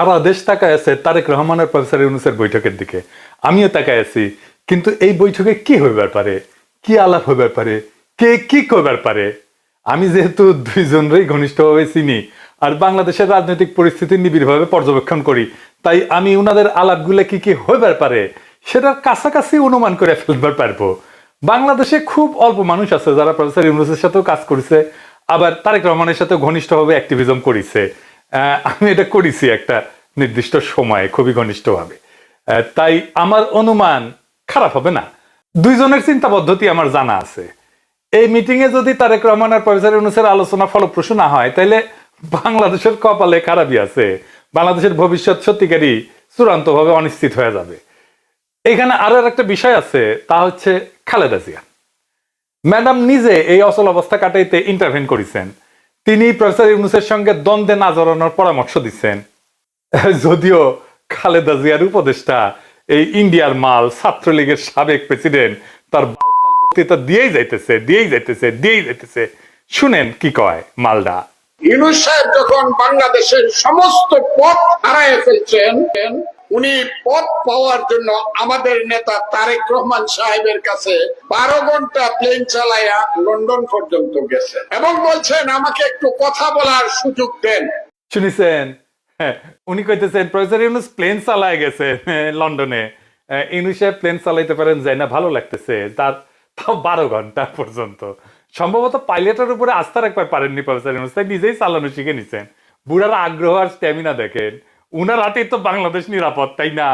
সারা দেশ তাকায় আছে তারেক রহমানের প্রফেসর ইউনুসের বৈঠকের দিকে। আমিও তাকায় আছি। কিন্তু এই বৈঠকে কি হইবার পারে? কি আলাপ হইবার পারে? কে কি করবার পারে? আমি যেহেতু দুইজনরই ঘনিষ্ঠভাবে চিনি আর বাংলাদেশের রাজনৈতিক পরিস্থিতি নিবিড়ভাবে পর্যবেক্ষণ করি, তাই আমি উনাদের আলাপগুলো কি কি হইবার পারে সেটার কাছাকাছি অনুমান করে ফেলবার পারব। বাংলাদেশে খুব অল্প মানুষ আছে যারা প্রফেসর ইউনুসের সাথেও কাজ করেছে, আবার তারেক রহমানের সাথে ঘনিষ্ঠভাবে অ্যাক্টিভিজম করেছে। আমি এটা করেছি একটা। নির্দিষ্ট সময়ে খুবই ঘনিষ্ঠভাবে। তাই আমার অনুমান খারাপ হবে না। দুইজনের চিন্তা পদ্ধতি আমার জানা আছে। এই মিটিং এ যদি তারেক রহমান আর প্রফেসর ইউনুসের আলোচনা ফলপ্রসূ না হয় তাহলে বাংলাদেশের কপালে খারাপই আছে। বাংলাদেশের ভবিষ্যৎ সত্যিকারই চূড়ান্তভাবে অনিশ্চিত হয়ে যাবে। এখানে আরও একটা বিষয় আছে, তা হচ্ছে খালেদা জিয়া। ম্যাডাম নিজে এই অচল অবস্থা কাটাইতে ইন্টারভেন করেছেন। তিনি প্রফেসর ইউনুসের সঙ্গে দ্বন্দ্বে না জড়ানোর পরামর্শ দিচ্ছেন। যদিও খালেদা জিয়ার উপদেষ্টা এই ইন্ডিয়ার মাল ছাত্রলীগের সাবেক প্রেসিডেন্ট তার বক্তৃতা দিয়েই যাইতেছে দিয়েই যাইতেছে দিয়েই যাইতেছে। শুনেন কি কয় মালদা? ইউনুস সাহেব যখন বাংলাদেশের সমস্ত পথ হারায় ফেলছেন উনি পথ পাওয়ার জন্য আমাদের নেতা তারেক রহমান সাহেবের কাছে বারো ঘণ্টা প্লেন চালাইয়া লন্ডন পর্যন্ত গেছেন। এবং বলছেন আমাকে একটু কথা বলার সুযোগ দেন। শুনিছেন? হ্যাঁ, উনি কইতেছেন প্রফেসর ইউনুস প্লেন চালায় গেছে লন্ডনে। ইউনুস সাহেব প্লেন চালাইতে পারেন যাই না ভালো লাগতেছে। তার তাও বারো ঘণ্টা পর্যন্ত। সম্ভবত পাইলটের উপরে আস্থা রাখতে পারেননি প্রফেসর ইউনুস তাই নিজেই চালানো শিখে নিছেন। বুড়ার আগ্রহ আর স্ট্যামিনা দেখেন। উনার হাতেই তো বাংলাদেশ নিরাপদ তাই না?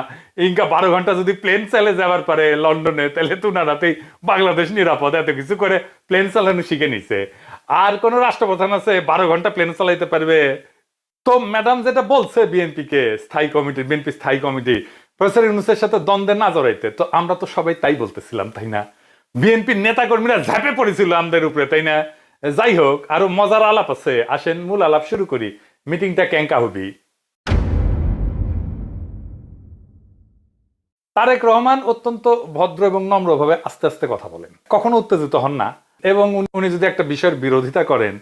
ইনকা বারো ঘণ্টা যদি প্লেন চালে যাবার পারে লন্ডনে তাহলে তো উনার হাতেই বাংলাদেশ নিরাপদ এত কিছু করে প্লেন চালানো শিখে নিছে। আর কোন রাষ্ট্রপ্রধান আছে বারো ঘণ্টা প্লেন চালাইতে পারবে? তো ম্যাডাম যেটা বলছে বিএনপি কে, স্থায়ী কমিটি বিএনপি স্থায়ী কমিটি, প্রফেসর ইউনুসের সাথে দ্বন্দ্বে না জড়াইতে, তো আমরা তো সবাই তাই বলতেছিলাম, তাই না? বিএনপির নেতা কর্মীরা ঝাঁপে পড়েছিল আমাদের উপরে, তাই না? যাই হোক, আরও মজার আলাপ আছে। আসেন, মূল আলাপ শুরু করি। মিটিংটা ক্যাঙ্কা হবি। তারেক রহমান অত্যন্ত ভদ্র এবং নম্রভাবে আস্তে আস্তে কথা বলেন। কখনো উত্তেজিত হন না। এবং উনি যদি একটা বিষয়ের বিরোধিতা করেন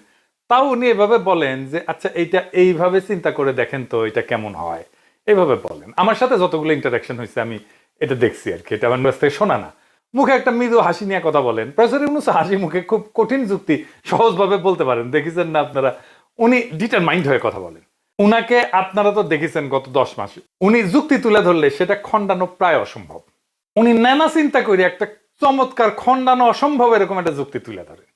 তাও উনি এভাবে বলেন যে আচ্ছা এইটা এইভাবে চিন্তা করে দেখেন তো এটা কেমন হয়। এইভাবে বলেন। আমার সাথে যতগুলো ইন্টারাকশন হয়েছে, আমি এটা দেখছি আর কি। এটা আমার কাছ থেকে শোনা না। মুখে একটা মৃদু হাসি নিয়ে কথা বলেন। প্রফেসর ইউনুস হাসি মুখে খুব কঠিন যুক্তি সহজভাবে বলতে পারেন। দেখেছেন না আপনারা? উনি ডিটারমাইন্ড হয়ে কথা বলেন। উনাকে আপনারা তো দেখেছেন গত দশ মাসে। উনি যুক্তি তুলে ধরলে সেটা খণ্ডানো প্রায় অসম্ভব। উনি নানা চিন্তা করে একটা চমৎকার খণ্ডানো অসম্ভব এরকম একটা যুক্তি তুলে ধরেন।